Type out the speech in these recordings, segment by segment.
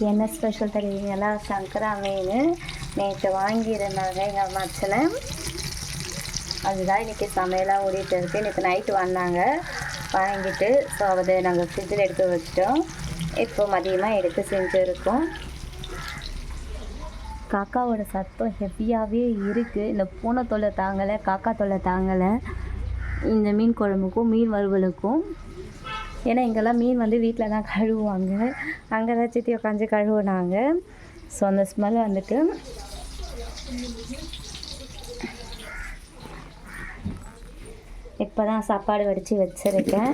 இன்னைக்கு என்ன ஸ்பெஷல் தெரியுங்களா? சங்கரா மீன். நேற்று வாங்கியிருந்தாங்க எங்கள் மச்சனை அதுதான் இன்றைக்கி சமையலாக ஓடிட்டு இருக்கு. இன்றைக்கி நைட்டு வந்தாங்க. வாங்கிட்டு ஸோ அதை நாங்கள் ஃப்ரிட்ஜில் எடுத்து வச்சிட்டோம். இப்போ மதியமாக எடுத்து செஞ்சுருக்கோம். காக்காவோட சத்தம் ஹெவியாகவே இருக்குது இந்த பூனை தொல்லை தாங்கலை காக்கா தொல்லை தாங்கலை. இந்த மீன் குழம்புக்கும் மீன் வறுவலுக்கும். ஏன்னா இங்கெல்லாம் மீன் வந்து வீட்டில் தான் கழுவுவாங்க. அங்கே தான் சித்தி உட்காந்து கழுவுனாங்க. ஸோ அந்த ஸ்மெல் வந்துட்டு இப்போ தான் சாப்பாடு வடித்து வச்சுருக்கேன்.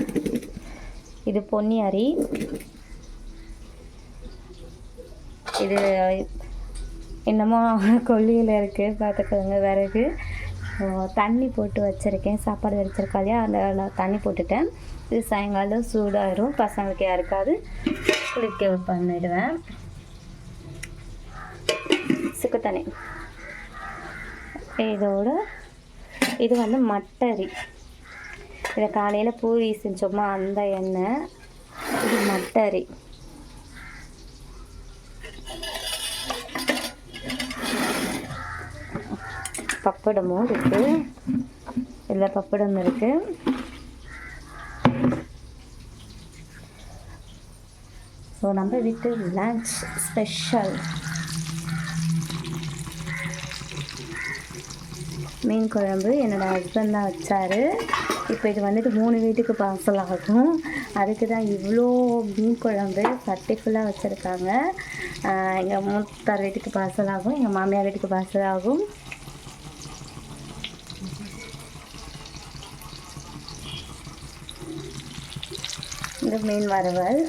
இது பொன்னி அரி இது என்னமோ கொல்லியில் இருக்குது பார்த்துக்கோங்க விறகு. தண்ணி போட்டு வச்சுருக்கேன். சாப்பாடு வடிச்சிருக்கா இல்லையா? அதில் நான் தண்ணி போட்டுட்டேன். இது சாயங்காலம் சூடாயிரும். பசங்களுக்கு யாருக்காவது குளிக்க பண்ணிடுவேன். சுக்கு தண்ணி. இதோட இது வந்து மட்டரி. இதை காலையில் பூரி செஞ்சோமா அந்த எண்ணெய். இது மட்டரி. பப்படமும் இருக்குது இதில் பப்படம் இருக்குது ஸோ நம்ம வீட்டு லன்ச் ஸ்பெஷல் மீன் குழம்பு என்னோடய ஹஸ்பண்ட் தான் வச்சார். இப்போ இது வந்துட்டு மூணு வீட்டுக்கு பார்சல் ஆகும். அதுக்கு தான் இவ்வளோ மீன் குழம்பு சட்டி ஃபுல்லாக வச்சுருக்காங்க. எங்கள் மூத்தார் வீட்டுக்கு பார்சல் ஆகும் எங்கள் மாமியார் வீட்டுக்கு பார்சல் ஆகும். இந்த மீன் வறுவல்.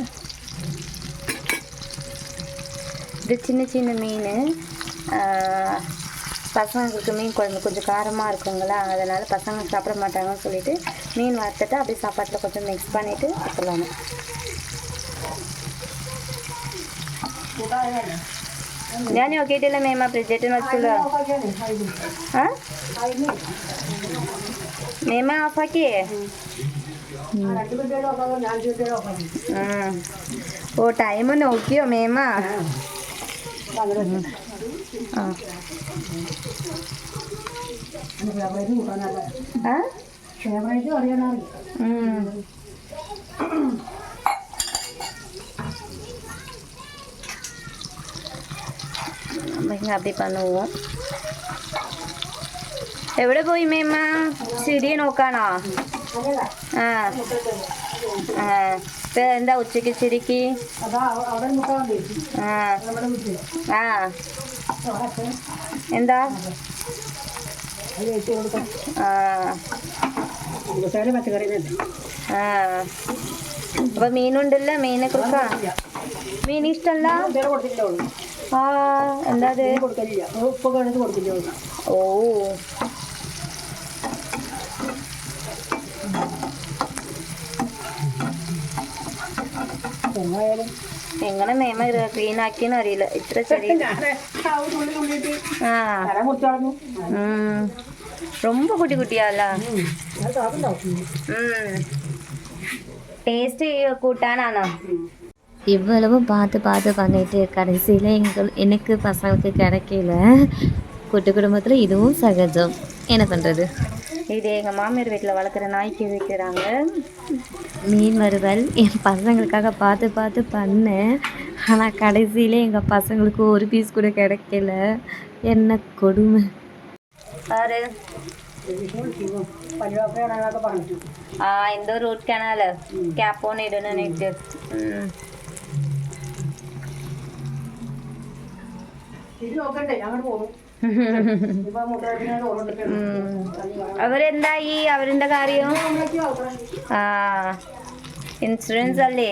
இது சின்ன சின்ன மீன் பசங்களுக்கு மீன் குழம்பு கொஞ்சம் காரமாக இருக்குங்களா? அதனால் பசங்க சாப்பிட மாட்டாங்கன்னு சொல்லிட்டு மீன் வறுத்துட்டு அப்படியே சாப்பாட்டில் கொஞ்சம் மிக்ஸ் பண்ணிவிட்டு வச்சுருவாங்க இல்லை மேம் మేము అప్పుడు జట్టు నచ్చులో మేమే ఆఫాకి ஓ டைமுன்னு ஓகே మేమా അപ്പി പന്നു പോവും എവിടെ പോയി മേമ്മ ചെടിയെ നോക്കാണോ ആ. എന്താ ഉച്ചയ്ക്ക് ശരിക്ക്? ആ. ആ. എന്താ? ആ. ആ. അപ്പൊ മീനുണ്ടല്ലോ മീനെ കൊടുക്കാം? മീൻ ഇഷ്ടമല്ല ആ. എന്താ അത്? ഓ എങ്ങനെ മേമ ക്ലീൻ ആക്കിയെന്ന് അറിയില്ല ഇത്ര ചെറിയ ആ ഉം. ரொம்ப குட்டி குட்டியால டேஸ்ட் கூட்டானானோ இவ்வளவும் பார்த்து பார்த்து பண்ணிட்டு கடைசியில் எங்கள் எனக்கு பசங்களுக்கு கிடைக்கல கூட்டு குடும்பத்தில் இதுவும் சகஜம் என்ன பண்ணுறது இது எங்கள் மாமியார் வீட்டில் வளர்க்குற நாய்க்கு வைக்கிறாங்க மீன் வறுவல் என் பசங்களுக்காக பார்த்து பார்த்து பண்ணேன் ஆனால் கடைசியில் எங்கள் பசங்களுக்கு ஒரு பீஸ் கூட கிடைக்கல என்ன கொடுமை ആര് ആ എന്തോ റൂട്ട് കനാല് ക്യാപ്പ് ഓൺ ഇടണേക്ക് അവരെന്തായി? അവരെന്താ കാര്യം? ആ ഇൻഷുറൻസ് അല്ലേ?